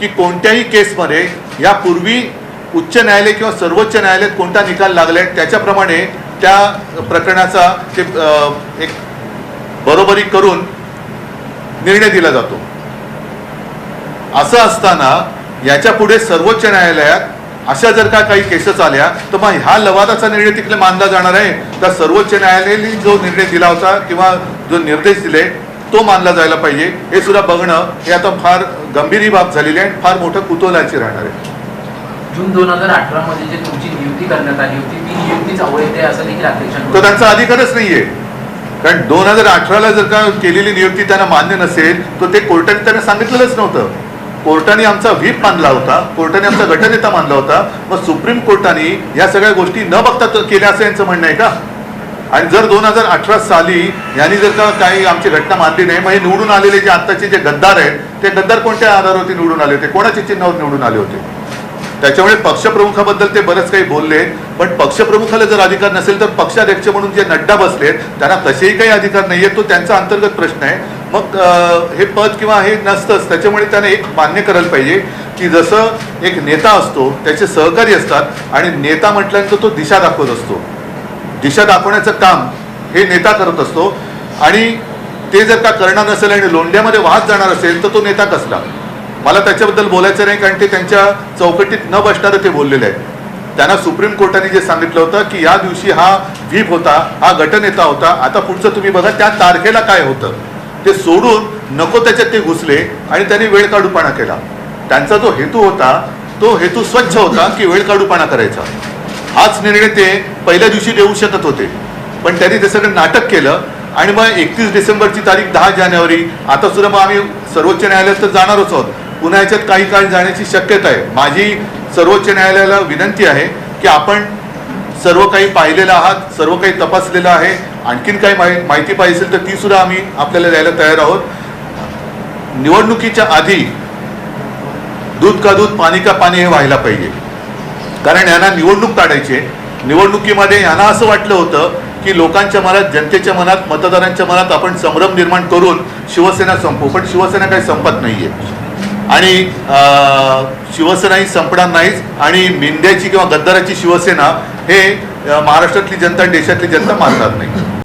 की कोणत्याही केसमध्ये यापूर्वी उच्च न्यायालय किंवा सर्वोच्च न्यायालयात कोणता निकाल लागलाय त्याच्याप्रमाणे त्या प्रकरणाचा ते एक बरोबरी करून निर्णय दिला जातो. असं असताना याच्यापुढे सर्वोच्च न्यायालयात अशा जर का काही केसेस आल्या तर मग ह्या लवादाचा निर्णय तिकडे मानला जाणार आहे. तर सर्वोच्च न्यायालयाने जो निर्णय दिला होता किंवा जो निर्देश दिले तो मानला जायला पाहिजे. हे सुद्धा बघणं हे आता फार गंभीर ही बाब झालेली आहे आणि फार मोठं कुतूहलाची राहणार आहे. जून दोन हजार अठरा मध्ये जे तुमची नियुक्ती करण्यात आली होती ती नियुक्तीच अवैध आहे असं देखील तो अध्यक्षांकडून त्यांचा अधिकारच नाहीये. कारण दोन हजार अठराला जर का केलेली नियुक्ती त्यांना मान्य नसेल तर ते कोर्टाने त्यांना सांगितलेलंच नव्हतं. कोर्टाने आमचा व्हीप मानला होता कोर्टाने आमचा गटनेता मानला होता. मग सुप्रीम कोर्टाने या सगळ्या गोष्टी न बघता केल्या असं यांचं म्हणणं आहे का? आणि जर दोन हजार अठरा साली यांनी जर का काही आमची घटना मानली नाही मग हे निवडून आलेले जे आत्ताचे जे गद्दार आहेत ते गद्दार कोणत्या आधारावरती निवडून आले होते? कोणाच्या चिन्हावर निवडून आले होते? त्याच्यामुळे पक्षप्रमुखाबद्दल ते बरंच काही बोलले पण पक्षप्रमुखाला जर अधिकार नसेल तर पक्षाध्यक्ष म्हणून जे नड्डा बसलेत त्यांना तसेही काही अधिकार नाहीये. तो त्यांचा अंतर्गत प्रश्न आहे. मग हे पद किंवा हे नसतंच त्याच्यामुळे त्याने एक मान्य करायला पाहिजे की जसं एक नेता असतो त्याचे सहकारी असतात आणि नेता म्हटल्यानंतर तो दिशा दाखवत असतो. दिशा दाखवण्याचं काम हे नेता करत असतो. आणि ते जर का करणार नसेल आणि लोंढ्यामध्ये वाहत जाणार असेल तर तो नेता कसला? मला त्याच्याबद्दल बोलायचं नाही कारण ते त्यांच्या चौकटीत न बसणारं ते बोललेले आहेत. त्यांना सुप्रीम कोर्टाने जे सांगितलं होतं की या दिवशी हा व्हीप होता हा गटनेता होता आता पुढचं तुम्ही बघा त्या तारखेला काय होतं? ते सोडून नको त्याच्यात ते घुसले आणि त्यांनी वेळ काढूपणा केला. त्यांचा जो हेतू होता तो हेतू स्वच्छ होता की वेळ काढूपणा करायचा? हाच निर्णय ते पहिल्या दिवशी देऊ शकत होते. पण त्यांनी ते सगळं नाटक केलं आणि मग एकतीस डिसेंबरची तारीख दहा जानेवारी आता सुद्धा मग आम्ही सर्वोच्च न्यायालयात तर जाणारच आहोत. पुन्हा याच्यात काही काळ जाण्याची शक्यता आहे. माझी सर्वोच्च न्यायालयाला विनंती आहे की आपण सर्व काही पाहिलेलं आहात सर्व काही तपासलेलं आहे आणखीन काही माहि- माहिती पाहिजे असेल तर ती सुद्धा आम्ही आपल्याला द्यायला तयार आहोत. निवडणुकीच्या आधी दूध का दूध पाणी का पाणी हे व्हायला पाहिजे. कारण यांना निवडणूक काढायची आहे. निवडणुकीमध्ये यांना असं वाटलं होतं की लोकांच्या मनात जनतेच्या मनात मतदारांच्या मनात आपण संभ्रम निर्माण करून शिवसेना संपू. पण शिवसेना काही संपत नाहीये. आणि अं, शिवसेना ही संपणार नाहीच. आणि मेंढ्याची किंवा गद्दाराची शिवसेना हे महाराष्ट्रातली जनता देशातली जनता मानणार नाही.